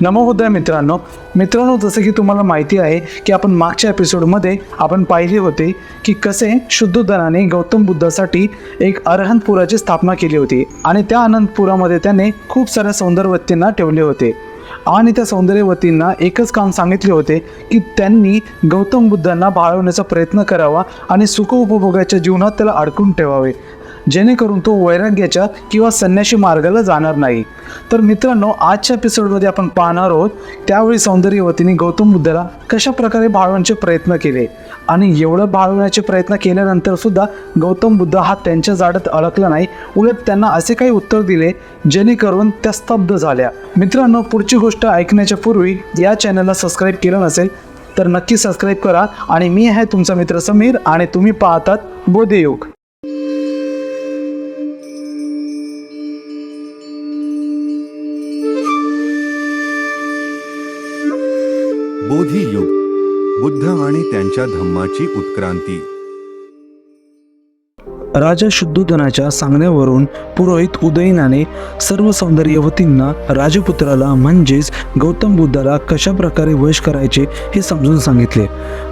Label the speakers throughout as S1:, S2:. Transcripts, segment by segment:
S1: नमोदय मित्रांनो. मित्रांनो जसं की तुम्हाला माहिती आहे की आपण मागच्या एपिसोडमध्ये आपण पाहिले होते की कसे शुद्धोधनाने गौतम बुद्धासाठी एक अरहंतपुराची स्थापना केली होती आणि त्या अनंतपुरामध्ये त्याने खूप साऱ्या सौंदर्यवतींना ठेवले होते. आणि त्या सौंदर्यवतींना एकच काम सांगितले होते की त्यांनी गौतम बुद्धांना बाळवण्याचा प्रयत्न करावा आणि सुख उपभोगाच्या जीवनात त्याला अडकून ठेवावे. जेणेकरून तो वैराग्याच्या किंवा संन्याशी मार्गाला जाणार नाही. तर मित्रांनो आजच्या एपिसोडमध्ये आपण पाहणार आहोत त्यावेळी सौंदर्यवतीने गौतम बुद्धाला कशा प्रकारे भाळवण्याचे प्रयत्न केले? आणि एवढं भाळवण्याचे प्रयत्न केल्यानंतर सुद्धा गौतम बुद्ध हा त्यांच्या जाडत अडकला नाही. उलट त्यांना असे काही उत्तर दिले जेणेकरून त्या स्तब्ध झाल्या. मित्रांनो पुढची गोष्ट ऐकण्याच्या पूर्वी या चॅनलला सबस्क्राईब केलं नसेल तर नक्की सबस्क्राईब करा. आणि मी आहे तुमचा मित्र समीर आणि तुम्ही पाहतात बोधयोग.
S2: बोधी युग. बुद्ध आणि त्यांच्या धम्माची उत्क्रांती.
S1: राजा शुद्धोधनाच्या सांगण्यावरून पुरोहित उदयनाने सर्व सौंदर्यवतींना राजपुत्राला म्हणजेच गौतम बुद्धाला कशा प्रकारे वश करायचे हे समजून सांगितले.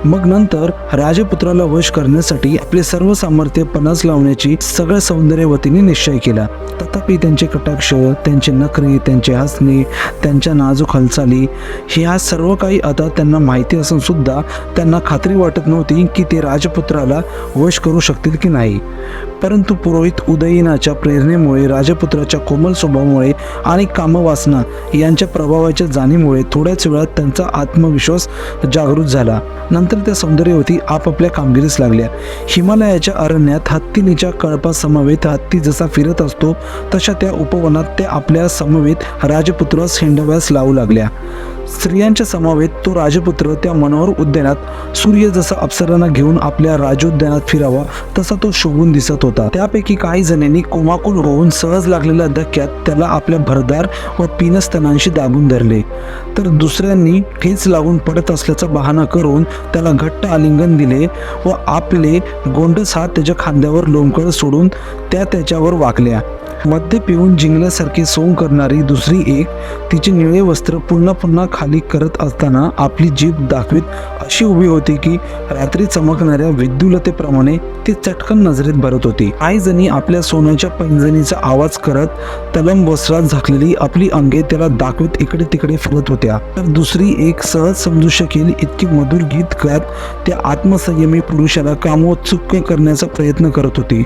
S1: मग नंतर राजपुत्राला वश करण्यासाठी आपले सर्व सामर्थ्य पणास लावण्याची सगळ्या सौंदर्यवतींनी निश्चय केला. तथापि त्यांचे कटाक्ष त्यांचे नखरे त्यांचे हसणे त्यांच्या नाजूक हालचाली ह्या सर्व काही आता त्यांना माहिती असून सुद्धा त्यांना खात्री वाटत नव्हती की ते राजपुत्राला वश करू शकतील की नाही. परंतु पुरोहित उदयनाच्या प्रेरणेमुळे राजपुत्राच्या कोमल स्वभावामुळे आणि कामवासना यांच्या प्रभावाच्या जाणीमुळे थोड्याच वेळात त्यांचा आत्मविश्वास जागृत झाला. नंतर त्या सौंदर्यवती आपापल्या कामगिरीस लागल्या. हिमालयाच्या अरण्यात हत्तीनीच्या कळपासमवेत हत्ती जसा फिरत असतो तशा त्या उपवनात त्या आपल्या समवेत राजपुत्रास हिंडव्यास लावू लागल्या. स्त्रियांच्या समवेत तो राजपुत्र त्या मनोहर उद्यानात सूर्य जसा अप्सरांना घेऊन आपल्या राजोद्यानात फिरावा तसा तो शोभून दिसत होता. त्यापैकी काही जणांनी कोमाकुल होऊन सहज लागलेल्या धक्क्यात त्याला आपल्या भरदार व पिनस्तनांशी दाबून धरले. तर दुसऱ्यांनी ठेच लागून पडत असल्याचा बहाणा करून त्याला घट्ट आलिंगन दिले व आपले गोंडस हात त्याच्या खांद्यावर लोंबकळ सोडून त्या त्याच्यावर वाकल्या. मद्य पिऊन जिंकल्यासारखी सोंग करणारी दुसरी एक तिचे निळे वस्त्र पुन्हा पुन्हा खाली करत असताना आपली जीभ दाखवीत अशी उभी होती की रात्री चमकणाऱ्या विद्युलतेप्रमाणे ती चटकन नजरेत भरत होती. आई जणी आपल्या सोन्याच्या पैंजणीचा आवाज करत तलम वस्त्रात झाकलेली आपली अंगे त्याला दाखवीत इकडे तिकडे फिरत होत्या. तर दुसरी एक सहज समजू शकेल इतकी मधुर गीत गात त्या आत्मसंयमी पुरुषाला कामोत्सुक करण्याचा प्रयत्न करत होती.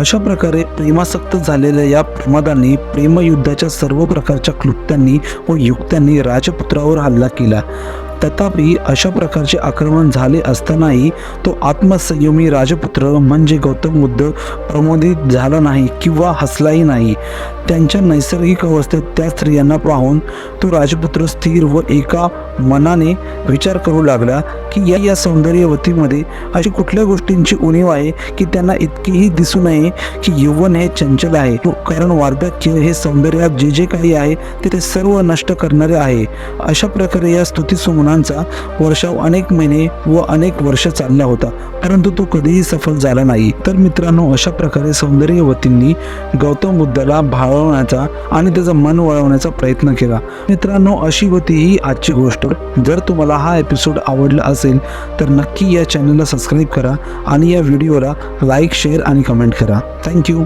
S1: अशा प्रकारे प्रेमासक्त झालेल्या या प्रमादांनी प्रेमयुद्धाच्या सर्व प्रकारच्या क्लुप्त्यांनी व युक्त्यांनी राजपुत्रावर हल्ला केला. तथापि अशा प्रकारचे आक्रमण झाले असतानाही तो आत्मसंयमी राजपुत्र म्हणजे गौतम बुद्ध प्रमोदित झाला नाही किंवा हसलाही नाही. त्यांच्या नैसर्गिक अवस्थेत त्या स्त्रियांना पाहून तो राजपुत्र स्थिर व एका मनाने विचार करू लागला की या या सौंदर्यवतीमध्ये अशी कुठल्या गोष्टींची उणीव आहे की त्यांना इतकेही दिसू नये की यौवन हे चंचल आहे. कारण वार्धक्य हे सौंदर्यात जे जे काही आहे ते ते सर्व नष्ट करणारे आहे. अशा प्रकारे या प्रयत्नांचा वर्षाव अनेक महिने व अनेक वर्ष चालला होता. परंतु तो कधीही सफल झाला नाही. तर मित्रांनो अशा प्रकारे सौंदर्यवतींनी गौतम बुद्धाला भाळवण्याचा आणि त्याचं मन वळवण्याचा प्रयत्न केला. मित्रांनो अशी होती ही आजची गोष्ट. जर तुम्हाला हा एपिसोड आवडला असेल तर नक्की या चॅनलला सबस्क्राईब करा आणि या व्हिडिओला लाईक शेअर आणि कमेंट करा. Thank you